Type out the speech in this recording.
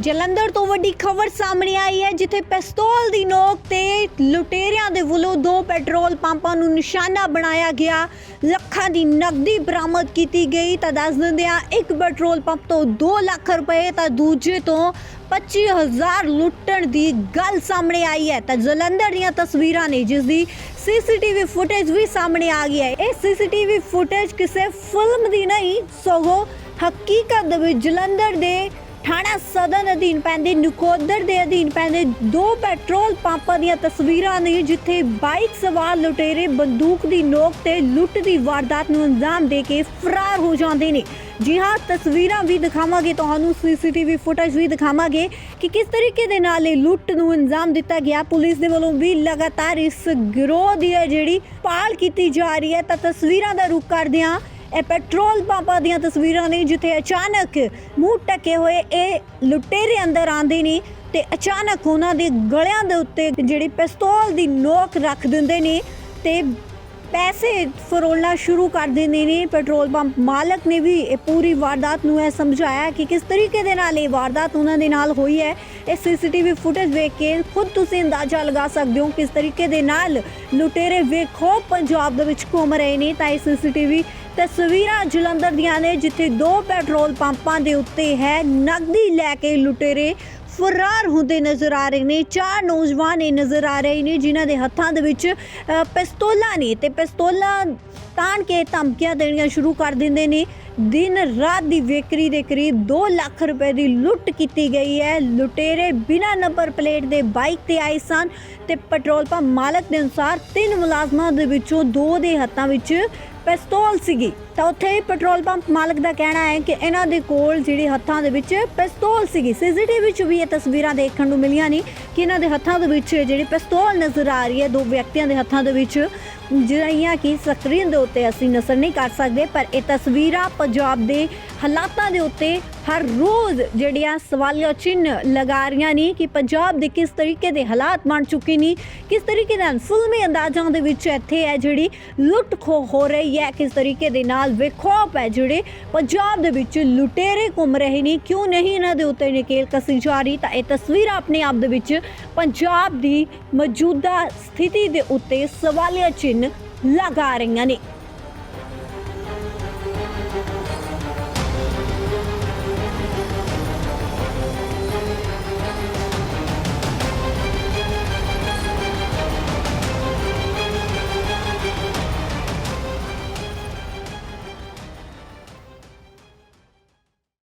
ਜਲੰਧਰ ਤੋਂ ਵੱਡੀ ਖਬਰ ਸਾਹਮਣੇ ਆਈ ਹੈ, ਜਿੱਥੇ ਪਿਸਤੌਲ ਦੀ ਨੋਕ ਤੇ ਲੁਟੇਰਿਆਂ ਦੇ ਵੱਲੋਂ ਦੋ ਪੈਟਰੋਲ ਪੰਪਾਂ ਨੂੰ ਨਿਸ਼ਾਨਾ ਬਣਾਇਆ ਗਿਆ। ਲੱਖਾਂ ਦੀ ਨਕਦੀ ਬਰਾਮਦ ਕੀਤੀ ਗਈ। ਤਾਂ ਦੱਸ ਦਿੰਦੇ ਆ ਇੱਕ ਪੈਟਰੋਲ ਪੰਪ ਤੋਂ 2 ਲੱਖ ਰੁਪਏ, ਤਾਂ ਦੂਜੇ ਤੋਂ 25000 ਲੁੱਟਣ ਦੀ ਗੱਲ ਸਾਹਮਣੇ ਆਈ ਹੈ। ਤਾਂ ਜਲੰਧਰ ਦੀਆਂ ਤਸਵੀਰਾਂ ਨੇ, ਜਿਸ ਦੀ ਸੀਸੀਟੀਵੀ ਫੁਟੇਜ ਵੀ ਸਾਹਮਣੇ ਆ ਗਈ ਹੈ। ਇਹ ਸੀਸੀਟੀਵੀ ਫੁਟੇਜ ਕਿਸੇ ਫਿਲਮ ਦੀ ਨਹੀਂ, ਸਗੋਂ ਹਕੀਕਤ ਦੇ ਵਿੱਚ ਜਲੰਧਰ ਦੇ ਥਾਣਾ ਸਦਨ ਅਧੀਨ ਪੈਂਦੇ, ਨਕੋਦਰ ਦੇ ਅਧੀਨ ਪੈਂਦੇ ਦੋ ਪੈਟਰੋਲ ਪੰਪਾਂ ਦੀਆਂ ਤਸਵੀਰਾਂ ਨੇ ਜਿੱਥੇ ਬਾਈਕ ਸਵਾਰ ਲੁਟੇਰੇ ਬੰਦੂਕ ਦੀ ਨੋਕ ਤੇ ਲੁੱਟ ਦੀ ਵਾਰਦਾਤ ਨੂੰ ਅੰਜਾਮ ਦੇ ਕੇ ਫਰਾਰ ਹੋ ਜਾਂਦੇ ਨੇ। ਜੀ ਹਾਂ, ਤਸਵੀਰਾਂ ਵੀ ਦਿਖਾਵਾਂਗੇ, ਤੁਹਾਨੂੰ ਸੀਸੀਟੀਵੀ ਫੁਟੇਜ ਵੀ ਦਿਖਾਵਾਂਗੇ ਕਿ ਕਿਸ ਤਰੀਕੇ ਦੇ ਨਾਲ ਇਹ ਲੁੱਟ ਨੂੰ ਅੰਜਾਮ ਦਿੱਤਾ ਗਿਆ। ਪੁਲਿਸ ਦੇ ਵੱਲੋਂ ਵੀ ਲਗਾਤਾਰ ਇਸ ਗਿਰੋਹ ਦੀ ਹੈ ਜਿਹੜੀ ਪਾਲ ਕੀਤੀ ਜਾ ਰਹੀ ਹੈ, ਤਾਂ ਤਸਵੀਰਾਂ ਦਾ ਰੁਖ ਕਰਦੇ ਹਾਂ ਇਹ ਪੈਟਰੋਲ ਪੰਪਾਂ ਦੀਆਂ ਤਸਵੀਰਾਂ ਨੇ ਜਿੱਥੇ ਅਚਾਨਕ ਮੂੰਹ ਟਕੇ ਹੋਏ ਇਹ ਲੁਟੇਰੇ ਅੰਦਰ ਆਉਂਦੇ ਨੇ ਤੇ ਅਚਾਨਕ ਉਹਨਾਂ ਦੇ ਗਲਿਆਂ ਦੇ ਉੱਤੇ ਜਿਹੜੀ ਪਿਸਤੌਲ ਦੀ ਨੋਕ ਰੱਖ ਦਿੰਦੇ ਨੇ ਤੇ ਪੈਸੇ ਫਰੋਲਣਾ ਸ਼ੁਰੂ ਕਰ ਦਿੰਦੇ ਨੇ। ਪੈਟਰੋਲ ਪੰਪ ਮਾਲਕ ਨੇ ਵੀ ਇਹ ਪੂਰੀ ਵਾਰਦਾਤ ਨੂੰ ਇਹ ਸਮਝਾਇਆ ਕਿ ਕਿਸ ਤਰੀਕੇ ਦੇ ਨਾਲ ਇਹ ਵਾਰਦਾਤ ਉਹਨਾਂ ਦੇ ਨਾਲ ਹੋਈ ਹੈ। ਇਹ ਸੀਸੀਟੀਵੀ ਫੁਟੇਜ ਵੇਖ ਕੇ ਖੁਦ ਤੁਸੀਂ ਅੰਦਾਜ਼ਾ ਲਗਾ ਸਕਦੇ ਹੋ ਕਿਸ ਤਰੀਕੇ ਦੇ ਨਾਲ ਲੁਟੇਰੇ ਵੇਖੋ ਪੰਜਾਬ ਦੇ ਵਿੱਚ ਘੁੰਮ ਰਹੇ ਨੇ। ਤਾਂ ਇਹ ਸੀਸੀਟੀਵੀ ਤਸਵੀਰਾਂ ਜਲੰਧਰ ਦੀਆਂ ਨੇ, ਜਿੱਥੇ ਦੋ ਪੈਟਰੋਲ ਪੰਪਾਂ ਦੇ ਉੱਤੇ ਹੈ ਨਕਦੀ ਲੈ ਕੇ ਲੁਟੇਰੇ ਫਰਾਰ ਹੁੰਦੇ ਨਜ਼ਰ ਆ ਰਹੇ ਨੇ। ਚਾਰ ਨੌਜਵਾਨ ਇਹ ਨਜ਼ਰ ਆ ਰਹੇ ਨੇ, ਜਿਨ੍ਹਾਂ ਦੇ ਹੱਥਾਂ ਦੇ ਵਿੱਚ ਪਿਸਤੌਲਾਂ ਨੇ ਤੇ ਪਿਸਤੌਲਾਂ ਤਾਣ ਕੇ ਧਮਕੀਆਂ ਦੇਣੀਆਂ ਸ਼ੁਰੂ ਕਰ ਦਿੰਦੇ ਨੇ। ਦਿਨ ਰਾਤ ਦੀ ਵਿਕਰੀ ਦੇ ਕਰੀਬ 2 ਲੱਖ ਰੁਪਏ ਦੀ ਲੁੱਟ ਕੀਤੀ ਗਈ ਹੈ। ਲੁਟੇਰੇ ਬਿਨਾਂ ਨੰਬਰ ਪਲੇਟ ਦੇ ਬਾਈਕ ਤੇ ਆਏ ਸਨ ਤੇ ਪੈਟਰੋਲ ਪੰਪ ਮਾਲਕ ਦੇ ਅਨੁਸਾਰ ਤਿੰਨ ਮੁਲਾਜ਼ਮਾਂ ਦੇ ਵਿੱਚੋਂ ਦੋ ਦੇ ਹੱਥਾਂ ਵਿੱਚ ਪਿਸਤੌਲ ਸੀਗੀ ਤਾਂ ਉੱਥੇ ਹੀ ਪੈਟਰੋਲ ਪੰਪ ਮਾਲਕ ਦਾ ਕਹਿਣਾ ਹੈ ਕਿ ਇਹਨਾਂ ਦੇ ਕੋਲ ਜਿਹੜੀ ਹੱਥਾਂ ਦੇ ਵਿੱਚ ਪਿਸਤੌਲ ਸੀਗੀ। ਸੀਸੀਟੀਵੀ ਵਿੱਚ ਵੀ ਇਹ ਤਸਵੀਰਾਂ ਦੇਖਣ ਨੂੰ ਮਿਲੀਆਂ ਨੇ ਕਿ ਇਹਨਾਂ ਦੇ ਹੱਥਾਂ ਦੇ ਵਿੱਚ ਜਿਹੜੀ ਪਿਸਤੌਲ ਨਜ਼ਰ ਆ ਰਹੀ ਹੈ। ਦੋ ਵਿਅਕਤੀਆਂ ਦੇ ਹੱਥਾਂ ਦੇ ਵਿੱਚ ਜਿਹੜੀਆਂ ਕਿ ਸਕਰੀਨ ਦੇ ਉੱਤੇ ਅਸੀਂ ਨਜ਼ਰ ਨਹੀਂ ਕਰ ਸਕਦੇ, ਪਰ ਇਹ ਤਸਵੀਰਾਂ ਪੰਜਾਬ ਦੇ ਹਾਲਾਤਾਂ ਦੇ ਉੱਤੇ ਹਰ ਰੋਜ਼ ਜਿਹੜੀਆਂ ਸਵਾਲੀਆ ਚਿੰਨ੍ਹ ਲਗਾ ਰਹੀਆਂ ਨੇ ਕਿ ਪੰਜਾਬ ਦੇ ਕਿਸ ਤਰੀਕੇ ਦੇ ਹਾਲਾਤ ਬਣ ਚੁੱਕੇ ਨੇ, ਕਿਸ ਤਰੀਕੇ ਨਾਲ ਫਿਲਮੀ ਅੰਦਾਜ਼ਾਂ ਦੇ ਵਿੱਚ ਇੱਥੇ ਹੈ ਜਿਹੜੀ ਲੁੱਟ ਖੋ ਹੋ ਰਹੀ ਹੈ, ਕਿਸ ਤਰੀਕੇ ਦੇ ਨਾਲ ਨਾਲ ਵਿਖੋਪ ਹੈ ਜਿਹੜੇ ਪੰਜਾਬ ਦੇ ਵਿੱਚ ਲੁਟੇਰੇ ਘੁੰਮ ਰਹੇ ਨੇ, ਕਿਉਂ ਨਹੀਂ ਇਹਨਾਂ ਦੇ ਉੱਤੇ ਨਕੇਲ ਕਸੀ ਜਾ ਰਹੀ? ਤਾਂ ਇਹ ਤਸਵੀਰ ਆਪਣੇ ਆਪ ਦੇ ਵਿੱਚ ਪੰਜਾਬ ਦੀ ਮੌਜੂਦਾ ਸਥਿਤੀ ਦੇ ਉੱਤੇ ਸਵਾਲੀਆ ਚਿੰਨ੍ਹ ਲਗਾ ਰਹੀਆਂ ਨੇ।